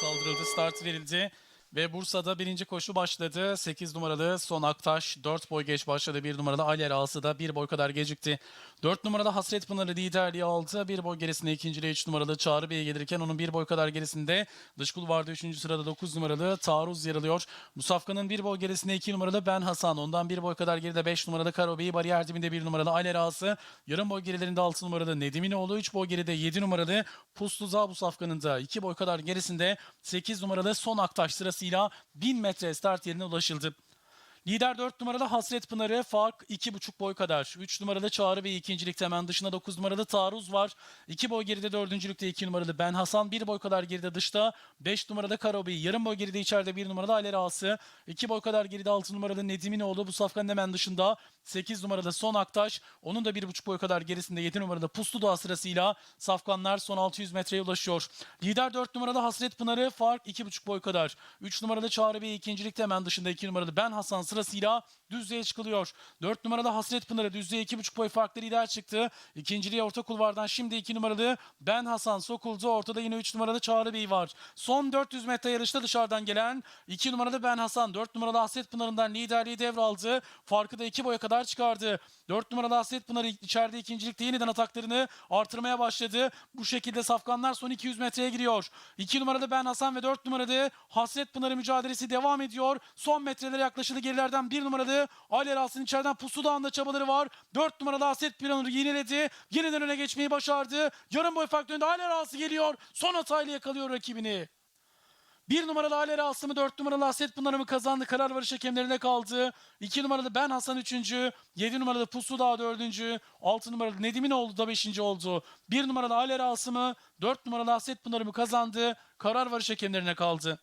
Kaldırıldı, start verildi. Ve Bursa'da birinci koşu başladı. 8 numaralı Son Aktaş 4 boy geç başladı. 1 numaralı Aler Ağası da 1 boy kadar gecikti. 4 numaralı Hasret Pınarı liderliği aldı. 1 boy gerisinde ikinciliğe 3 numaralı Çağrı Bey'e gelirken onun 1 boy kadar gerisinde dış kulvarda 3. sırada 9 numaralı Taarruz yer alıyor. Musafka'nın 1 boy gerisinde 2 numaralı Ben Hasan. Ondan 1 boy kadar geride 5 numaralı Karo Bey. Bariyer dibinde 1 numaralı Aler Ağası. Yarım boy gerilerinde 6 numaralı Nediminoğlu. 3 boy geride 7 numaralı Puslu Za bu safkanın da 2 boy kadar gerisinde 8 numaralı Son Aktaş sırasıyla 1000 metre start yerine ulaşıldı. Lider 4 numaralı Hasret Pınarı fark 2,5 boy kadar. 3 numaralı Çağrı Bey ikincilikte hemen dışında 9 numaralı Taarruz var. 2 boy geride dördüncülükte 2 numaralı Ben Hasan. 1 boy kadar geride dışta 5 numaralı Karo Bey. Yarım boy geride içeride 1 numaralı Aler Ağası. 2 boy kadar geride 6 numaralı Nediminoğlu. Bu safkanın hemen dışında 8 numaralı Son Aktaş. Onun da 1,5 boy kadar gerisinde 7 numaralı Puslu Doğa sırasıyla safkanlar son 600 metreye ulaşıyor. Lider 4 numaralı Hasret Pınarı fark 2,5 boy kadar. 3 numaralı Çağrı Bey ikincilikte hemen dışında 2 numaralı Ben Hasan sırasıyla düzlüğe çıkılıyor. 4 numaralı Hasret Pınarı düzlüğe 2,5 boy farklı lider çıktı. İkinciliğe orta kulvardan şimdi 2 numaralı Ben Hasan sokuldu. Ortada yine 3 numaralı Çağrı Bey var. Son 400 metre yarışta dışarıdan gelen 2 numaralı Ben Hasan 4 numaralı Hasret Pınarı'ndan liderliği devraldı. Farkı da 2 boya kadar çıkardı. 4 numaralı Hasret Pınarı içeride ikincilikte yeniden ataklarını artırmaya başladı. Bu şekilde safkanlar son 200 metreye giriyor. 2 numaralı Ben Hasan ve 4 numaralı Hasret Pınarı mücadelesi devam ediyor. Son metrelere yaklaşıldı. Gerilerden 1 numaralı Ali Eras'ın içeriden Pusu Dağı'nda çabaları var. 4 numaralı Hasret Pınarı yeniledi. Yeniden öne geçmeyi başardı. Yarım boy fark önünde Ali Eras'ı geliyor. Son hatayla yakalıyor rakibini. Bir numaralı Aler Asım'ı, dört numaralı Hasret Pınar'ı mı kazandı? Karar varış hakemlerine kaldı. İki numaralı Ben Hasan üçüncü. Yedi numaralı Pusu Dağ dördüncü. Altı numaralı Nediminoğlu da beşinci oldu. Bir numaralı Aler Asım'ı, dört numaralı Hasret Pınar'ı mı kazandı? Karar varış hakemlerine kaldı.